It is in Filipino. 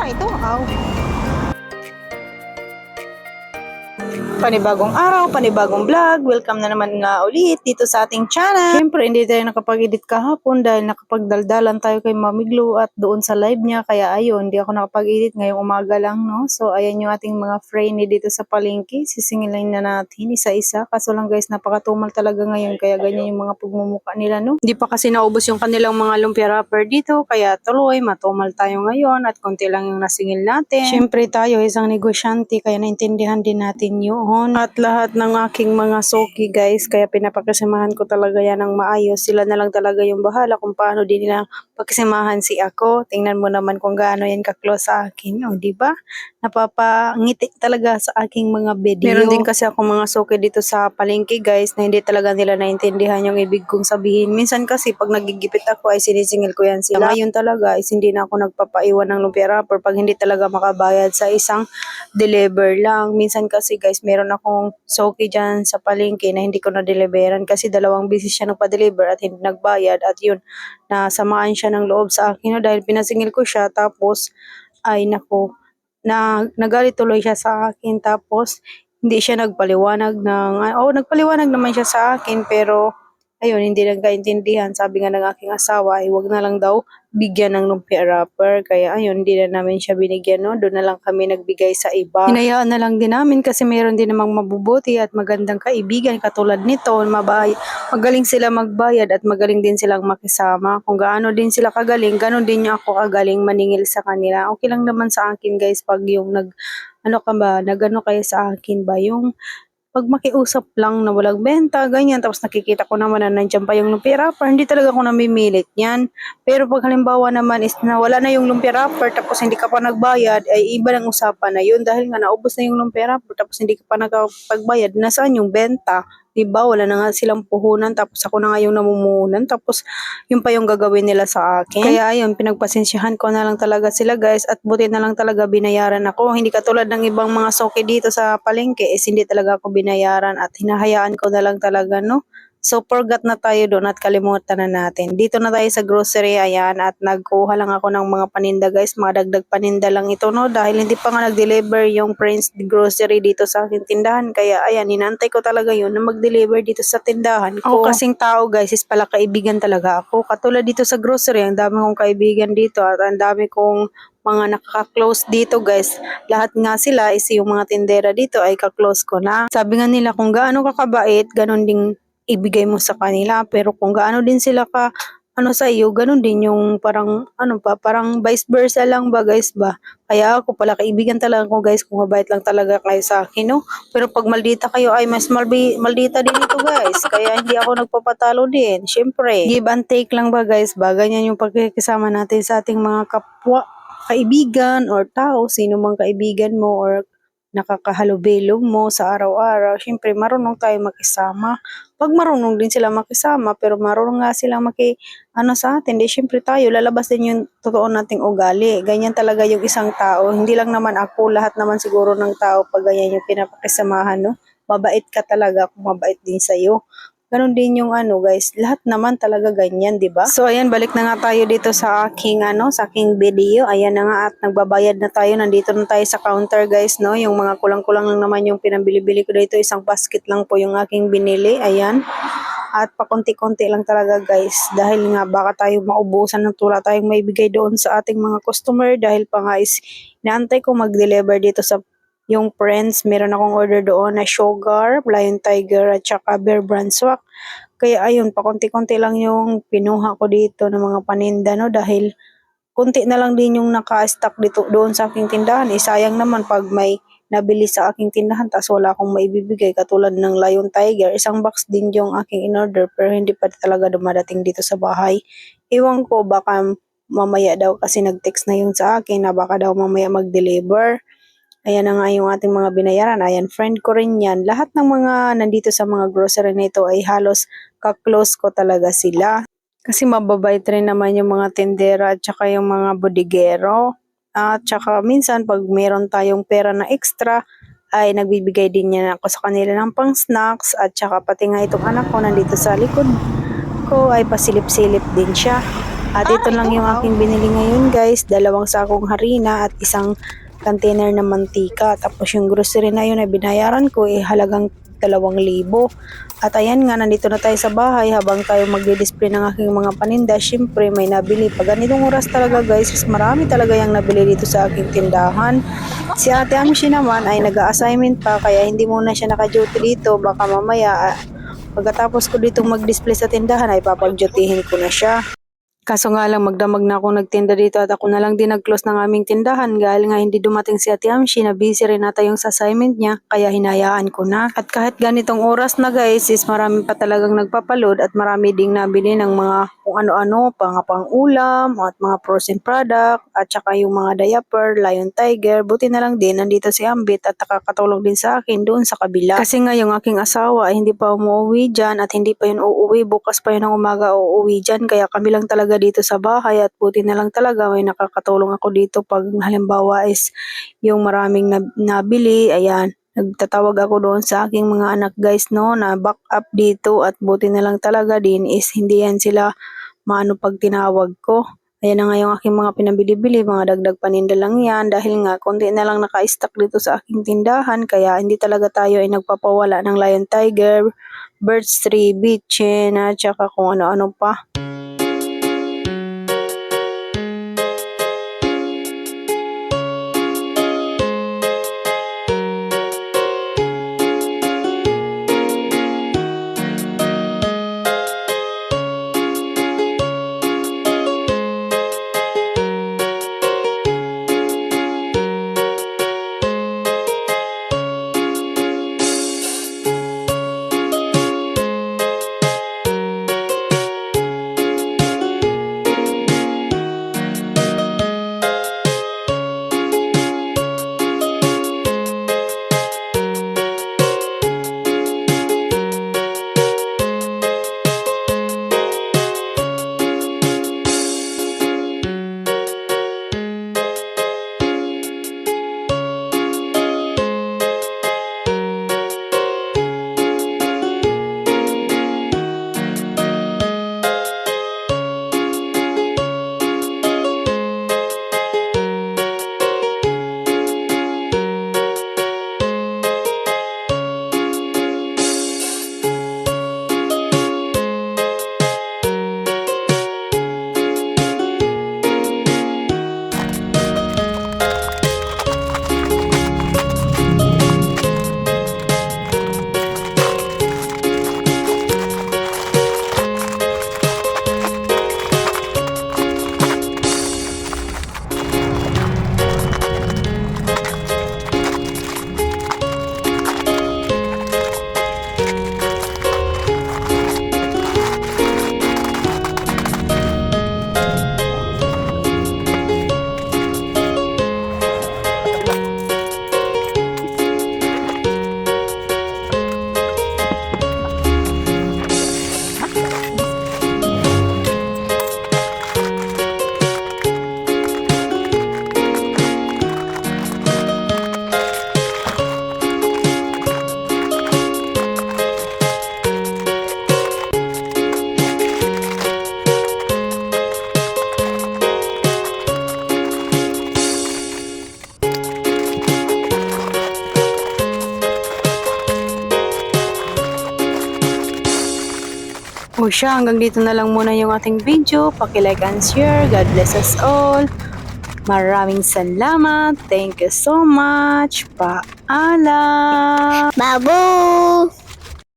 菜都好。Panibagong araw, panibagong vlog. Welcome na naman nga ulit dito sa ating channel. Siyempre, hindi tayo nakapag-edit kahapon dahil nakapagdaldalan tayo kay Mami Glo at doon sa live niya. Kaya ayun, hindi ako nakapag-edit ngayong umaga lang, no? So, ayan yung ating mga friend dito sa palengke. Sisingilin na natin isa-isa. Kaso lang guys, napakatumal talaga ngayon. Kaya ganyan yung mga pagmumuka nila, no? Hindi pa kasi naubos yung kanilang mga lumpia wrapper dito. Kaya tuloy, matumal tayo ngayon at konti lang yung nasingil natin. Siyempre tayo, isang negosyante, kaya naintindihan din natin yun. At lahat ng aking mga soki guys, kaya pinapakasamahan ko talaga yan ng maayos. Sila na lang talaga yung bahala kung paano din nila pakisamahan si ako. Tingnan mo naman kung gaano yan ka-close sa akin. O, di ba? Napapangiti talaga sa aking mga video. Meron din kasi ako mga soki dito sa palengke guys na hindi talaga nila naintindihan yung ibig kong sabihin. Minsan kasi pag nagigipit ako ay sinisingil ko yan sila. Ngayon talaga is hindi na ako nagpapaiwan ng lumpia wrapper pag hindi talaga makabayad sa isang deliver lang. Minsan kasi guys, meron akong soki dyan sa palengke na hindi ko na-deliveran kasi dalawang beses siya nagpa-deliver at hindi nagbayad at yun, nasamaan siya ng loob sa akin no, dahil pinasingil ko siya tapos ay nako, na nagalit tuloy siya sa akin. Tapos hindi siya nagpaliwanag ng, oh nagpaliwanag naman siya sa akin pero ayun, hindi nagkaintindihan. Sabi nga ng aking asawa, ay wag na lang daw bigyan ng lumpia wrapper. Kaya ayun, hindi na namin siya binigyan, no? Doon na lang kami nagbigay sa iba. Hinayaan na lang din namin kasi meron din namang mabubuti at magandang kaibigan katulad nito. Mabay magaling sila magbayad at magaling din silang makisama. Kung gaano din sila kagaling, ganon din ako kagaling maningil sa kanila. Okay lang naman sa akin guys pag yung nag, ano ka ba, nagano kayo sa akin ba, yung pag makiusap lang na walang benta, ganyan, tapos nakikita ko naman na nandiyan pa yung lumpia wrapper, hindi talaga ako namimilit yan. Pero pag halimbawa naman is na wala na yung lumpia wrapper, tapos hindi ka pa nagbayad, ay iba ng usapan na yun. Dahil nga naubos na yung lumpia wrapper, tapos hindi ka pa nagpagbayad, nasaan yung benta? Diba? Wala na nga silang puhunan, tapos ako na nga yung namumuhunan, tapos yun pa yung gagawin nila sa akin. Kaya ayun, pinagpasensyahan ko na lang talaga sila guys, at buti na lang talaga binayaran ako. Hindi katulad ng ibang mga soke dito sa palengke, is hindi talaga ako binayaran at hinahayaan ko na lang talaga, no? So, forgot na tayo doon at kalimutan na natin. Dito na tayo sa grocery, ayan, at nagkuha lang ako ng mga paninda guys, mga dagdag paninda lang ito, no? Dahil hindi pa nga nag-deliver yung Prince Grocery dito sa aking tindahan. Kaya, ayan, inantay ko talaga yun na mag-deliver dito sa tindahan ko. Ako kasing tao guys, is pala kaibigan talaga ako. Katulad dito sa grocery, ang dami kong kaibigan dito at ang dami kong mga nakaka-close dito guys. Lahat nga sila is yung mga tindera dito ay ka-close ko na. Sabi nga nila kung gaano ka kabait, ganun ding ibigay mo sa kanila. Pero kung gaano din sila ka ano sa iyo, ganun din yung parang ano pa, parang vice versa lang ba guys ba? Kaya ako pala kaibigan talaga ko guys kung mabait lang talaga kayo sa akin, no? Pero pag maldita kayo ay mas malbi, maldita din ito guys. Kaya hindi ako nagpapatalo din. Syempre, give and take lang ba guys ba? Ganyan yung pagkikisama natin sa ating mga kapwa kaibigan or tao, sino mang kaibigan mo or nakakahalubilo mo sa araw-araw, syempre marunong tayo makisama. Pag marunong din sila makisama, pero marunong nga sila maki, ano sa atin, di syempre tayo, lalabas din yung totoo nating ugali. Ganyan talaga yung isang tao. Hindi lang naman ako, lahat naman siguro ng tao pag ganyan yung pinapakisamahan, no? Mabait ka talaga kung mabait din sa'yo. Ganon din yung ano guys, lahat naman talaga ganyan, 'di ba? So ayan, balik na nga tayo dito sa aking ano, sa aking video. Ayan na nga at nagbabayad na tayo. Nandito na tayo sa counter guys, no? Yung mga kulang-kulang lang naman yung pinabili-bili ko dito. Isang basket lang po yung aking binili. Ayan. At pakunti-kunti lang talaga guys. Dahil nga baka tayo maubusan ng tula tayong maibigay doon sa ating mga customer. Dahil pa nga is inaantay ko mag-deliver dito sa yung friends, meron akong order doon na Sugar, Lion Tiger, at saka Bear Brand Swak. Kaya ayun, pakunti-kunti lang yung pinuha ko dito ng mga paninda, no? Dahil kunti na lang din yung naka-stock dito doon sa aking tindahan. Eh, sayang naman pag may nabili sa aking tindahan tapos wala akong maibibigay katulad ng Lion Tiger. Isang box din yung aking in-order pero hindi pa talaga dumadating dito sa bahay. Iwan ko baka mamaya daw kasi nag-text na yung sa akin na baka daw mamaya mag-deliver. Ayan na nga yung ating mga binayaran. Ayan, friend ko rin yan. Lahat ng mga nandito sa mga grocery na ito ay halos ka-close ko talaga sila. Kasi mababait rin naman yung mga tendera at saka yung mga bodigero. At saka minsan pag meron tayong pera na extra, ay nagbibigay din niya ako sa kanila ng pang snacks at saka pati nga itong anak ko nandito sa likod ko ay pasilip-silip din siya. At ito lang yung aking binili ngayon guys. Dalawang sakong harina at isang container na mantika. Tapos yung grocery na yun na binayaran ko eh halagang dalawang libo. At ayan nga, nandito na tayo sa bahay habang tayo magdi-display ng aking mga paninda. Siyempre, may nabili. Pag ganitong oras talaga guys, is marami talaga yung nabili dito sa aking tindahan. Si Ate Amshi naman ay nag-assignment pa kaya hindi muna siya naka-duty dito. Baka mamaya, ah, pagkatapos ko dito mag-display sa tindahan ay papag-dutyhin ko na siya. Kaso nga lang magdamag na ako nagtinda dito at ako na lang din nag-close ng aming tindahan dahil nga hindi dumating si Ate Amshi na busy rin nata yung assignment niya kaya hinayaan ko na. At kahit ganitong oras na guys is marami pa talagang nagpapaload at marami ding nabili ng mga kung ano-ano, pang pang ulam at mga frozen product at saka yung mga diaper, Lion Tiger. Buti na lang din nandito si Ambit at nakakatulong din sa akin doon sa kabila. Kasi nga yung aking asawa ay hindi pa umuwi dyan at hindi pa yun uuwi. Bukas pa yun ng umaga uuwi dyan kaya kami lang talaga dito sa bahay at buti na lang talaga may nakakatulong ako dito pag halimbawa is yung maraming nab- nabili, ayan, nagtatawag ako doon sa aking mga anak guys no na back up dito at buti na lang talaga din is hindi yan sila maano pag tinawag ko. Ayan na nga yung aking mga pinabili-bili, mga dagdag paninda lang yan dahil nga konti na lang naka-stock dito sa aking tindahan kaya hindi talaga tayo ay nagpapawala ng Lion Tiger, Birds Tree, Bitchin at saka kung ano-ano pa. O siya, hanggang dito na lang muna yung ating video. Paki-like and share. God bless us all. Maraming salamat. Thank you so much. Paalam. Babu!